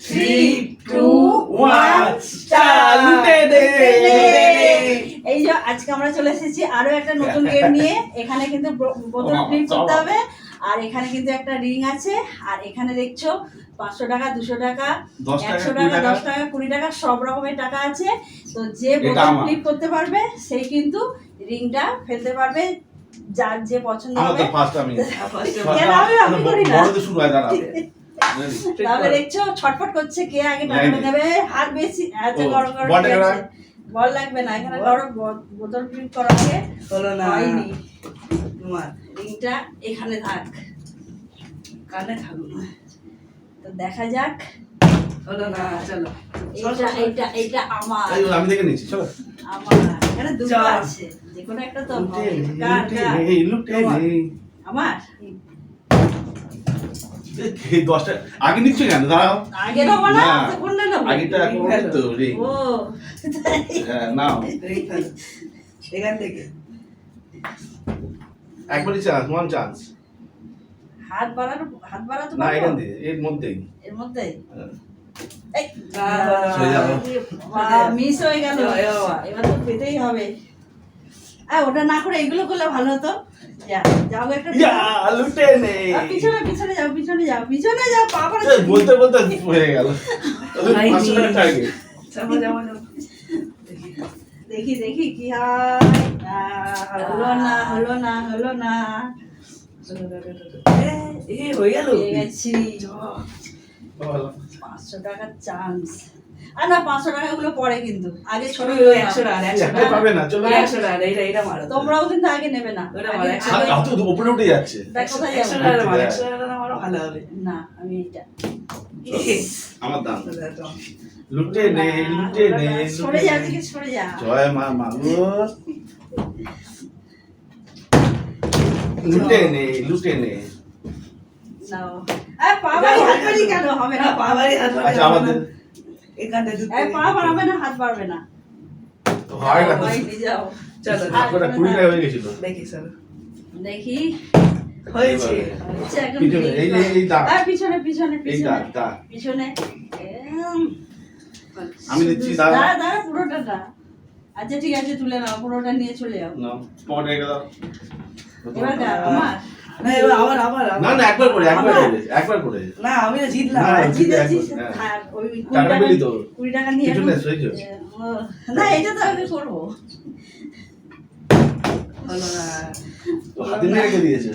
Three two one লুটে এই যে আজকে আমরা চলে এসেছি আরও একটা নতুন গেম নিয়ে। এখানে কিন্তু বোতল ফ্লিপ করতে হবে। আর এখানে কিন্তু একটা রিং আছে। আর এখানে দেখছ পাঁচশো টাকা দুশো টাকা একশো টাকা। দশ টাকা কুড়ি টাকা সব রকমের টাকা আছে। তো যে বোতল। ফ্লিপ করতে পারবে সেই কিন্তু রিংটা ফেলতে পারবে। যার যে পছন্দ হবে। আমি। করি না? শুরু হয় তাহলে দেখছ ছটফট করছে কে? আগে টাকা. দেবে হাত বেশি এত গরম গরম বল আছে। লাগবে না এখানে ব- বোতল ফ্লিপ করা আছে। হলো না। হয়নি। তোমার রিংটা এখানে থাক। কানে থাকুক তো দেখা যাক। হলো না চলো। এইটা এইটা এইটা আমার। এই আমি দেখে নিচ্ছি চলো। আমার। এখানে দুটো আছে। যে কোনো একটা তো। আমার? দশটা? আগে নিচ্ছ কেন দাঁড়াও। আগেটা এখন তো রে ও। হ্যাঁ, নাও। এখান থেকে। একবারই চান্স ওয়ান চান্স হাত বাড়ানো হাত বাড়াতে না এখান দিয়ে এর মধ্যেই। এর মধ্যে হ্যাঁ। এই না, হলো না। সরে যাব। মিস হয়ে গেল। এবার তো পেতেই হবে। আর ওটা না করে এগুলো করলে ভালো হতো। বলতে বলতে হয়ে গেল। দেখি দেখি কি হয় আহ, হলো না হলো না হলো না। এ, এ, হয়ে গেল? পাঁচশো টাকার চান্স আর না পাঁচশো টাকা গুলো পরে কিন্তু। আগে ছোট ওই, একশো টাকা একশো টাকা পাবে না চলো একশো টাকা এইটা এইটা মারো তোমরাও কিন্তু আগে নেবে না। ওটা একশো হাত আগে- হাত তো উপরে উঠে যাচ্ছে। দেখ কোথায় একশো টাকা মারো একশো টাকা মারো ভালো হবে। না আমি এটা আমার দাম। লুটে নে লুটে নে সরে যা দিকে সরে যা। জয় মা মাগো লুটে নে লুটে নে। নাও এই পা বাড়ি হাত কেন? হবে না না, পা হাত আচ্ছা আমাদের পা বাড়াবে না হাত বাড়বে না। দেখি দেখি। হয়েছে। পিছনে, পিছনে পিছনে পিছনে। আমি দিচ্ছি দাঁড়া দাঁড়া পুরোটা না আচ্ছা ঠিক আছে তুলে নাও পুরোটা নিয়ে চলে যাও। না পরে গেল এবার? আমার। না এবার আবার আবার না না একবার করে একবার করে একবার করে না আমি না জিতলাম না, আর জিতেছিস হ্যাঁ। আর ওই টাকা পেলি তো? কুড়ি টাকা নিয়ে কিছু একদম- সইছো? না এটা তো আমি করব হলো না হাতে নিয়ে রেখে দিয়েছে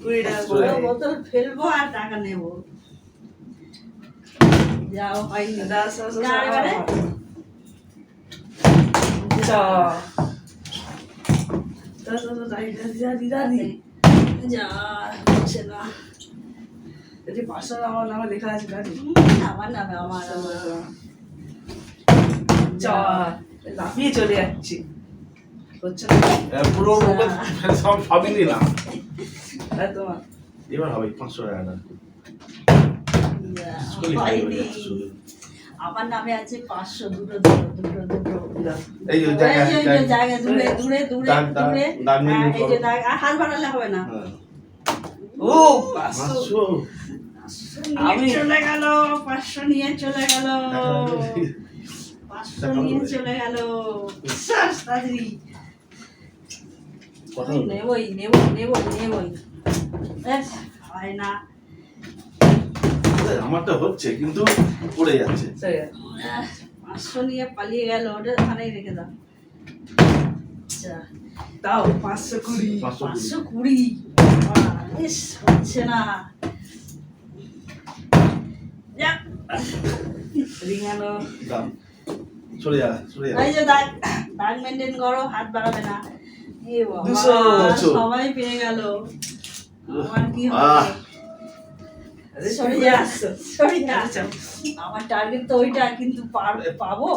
কুড়ি টাকা করে বোতল ফেলব আর টাকা নেব যাও হয়নি এবারে? যা হচ্ছে না। এই যে আমার নামে লেখা আছে দাঁড়ি আমার নামে আমার আমার। লাফিয়ে চলে যাচ্ছি। হচ্ছে পুরো সব সবই দিলাম তোমার? এবার হবে পাঁচশো টাকাটা আমার নামে আছে পাঁচশো দুটো দুটো দুটো দুটো। এই জায়গা দূরে দূরে দূরে হ্যাঁ, এই যে। আর হাত বাড়ালে হবে না। হ্যাঁ। ও পাঁচশো। আমি- চলে গেল পাঁচশো নিয়ে চলে গেল। পাঁচশো নিয়ে চলে গেল। শ্বাস তাড়াতাড়ি। নেবই নেবই নেবই নেবই। ব্যাস, হয় না। আমারটা হচ্ছে কিন্তু পড়ে যাচ্ছে পাঁচশো নিয়ে পালিয়ে গেল ওটা ওখানেই রেখে দাও আচ্ছা দাও পাঁচশো কুড়ি পাঁচশো কুড়ি। হচ্ছে না যা। রিং আনো দাম সরে যা সরে যা এই যে দাগ দাগ মেনটেন করো হাত বাড়াবে না এ বাবা। সবাই পেয়ে গেল আমার কি। হবে আরে সরে যা পাঁচশো। সরে যা আচ্ছা, আমার টার্গেট তো ওইটা কিন্তু পাবো।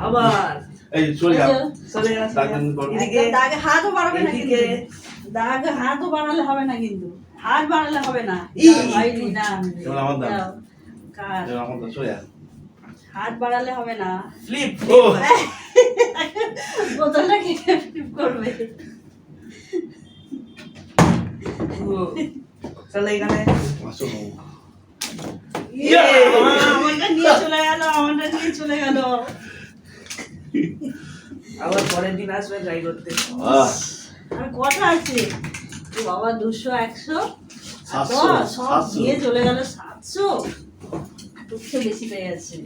আবার। এই চলে দাগ হাতও বাড়াবে না কিন্তু। হাতও বাড়ালে হবে না কিন্তু। হাত বাড়ালে হবে না। হয়নি না আমার। কার? হাত বাড়ালে হবে না। ফ্লিপ ও! বোতলটা flip করবে? তাহলে এখানে। ইয়ে, আমারটা নিয়ে চলে গেল আমারটা নিয়ে চলে গেল। আবার পরের দিন আসবে ট্রাই করতে। আর কটা আছে? বাবা দুশো একশো দশ, সব। দিয়ে চলে গেল সাতশো। টুকছে বেশি পেয়ে গেছে।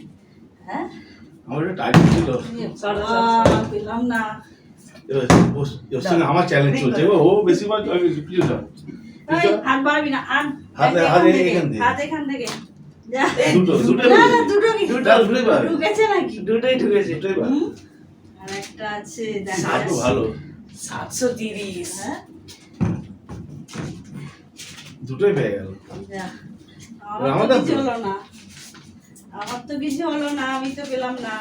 হ্যাঁ? আমার টাইম ছিল। সাতশো। পেলাম না। আমার চ্যালেঞ্জ চলছে। ও বেশি বার আমি হাত বাড়াবি না হাত হাত- এখান থেকে, হাত এখান থেকে। দুটো দুটো না না দুটো কি? দুটো ঢুকেছে নাকি? দুটোই ঢুকেছে দুটোই আর একটা আছে দেখা ভালো। সাতশো তিরিশ। হ্যাঁ? দুটোই পেয়ে গেল। আমার আমাদের তো কিছু হলো না। আমার তো কিছু হলো না আমি তো পেলাম না।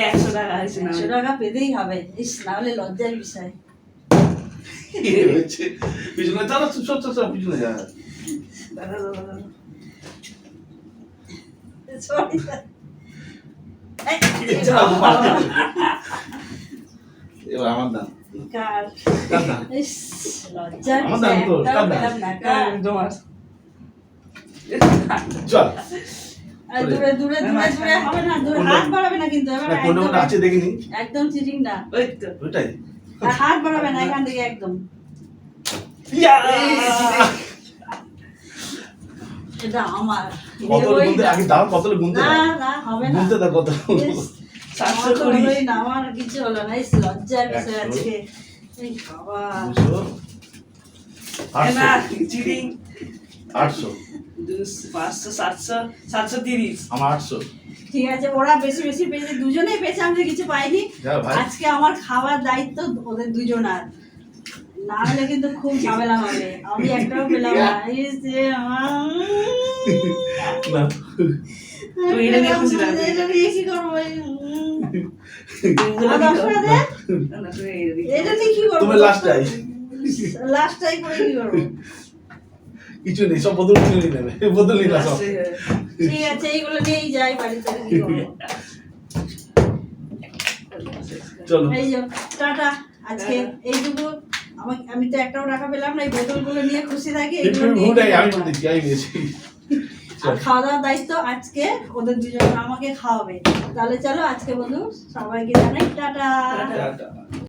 একশো টাকা একশো টাকা পেতেই হবে। ইস না হলে লজ্জার বিষয়। কি পিছনে চল পিছনে যা এবার আমার দাম আমার দাম তো, তোমার চল দূরে দূরে দূরে দূরে হবে না দূরে হাত বাড়াবে না কিন্তু আছে দেখিনি একদম চিটিং না ওই তো ওইটাই হাত বাড়াবে না এখান থেকে একদম। এটা আমার। কত গুনতে আগে দাও কত গুনতে না না হবে না। গুনতে দাও কত ইস, সাতশো আমার তো কুড়ি। না আমার কিছু হলো না। ইস, লজ্জার বিষয় একশো। আজকে। এই বাবা। না আটশো। চিটিং আটশো। দুশো পাঁচশো সাতশো সাতশো তিরিশ। আমার আটশো। ঠিক আছে ওরা বেশি বেশি পেয়েছে দুজনেই পেয়েছে আমি কিছু পাইনি। আজকে আমার খাওয়ার দায়িত্ব ওদের দুজনার। না হলে কিন্তু খুব ঝামেলা হবে। আমি একটাও পেলাম না। কিছু নেই সব বোতল কিনে নেবে। ঠিক আছে এইগুলো নিয়েই যাই বাড়িতে। চলো। এই যে টাটা আজকে এইটুকু। আমাকে আমি তো একটাও টাকা পেলাম না এই বোতলগুলো নিয়ে খুশি থাকি আর খাওয়া দাওয়ার দায়িত্ব আজকে ওদের দুজন আমাকে খাওয়াবে। তাহলে চলো আজকে বন্ধু সবাইকে জানাই। টাটা।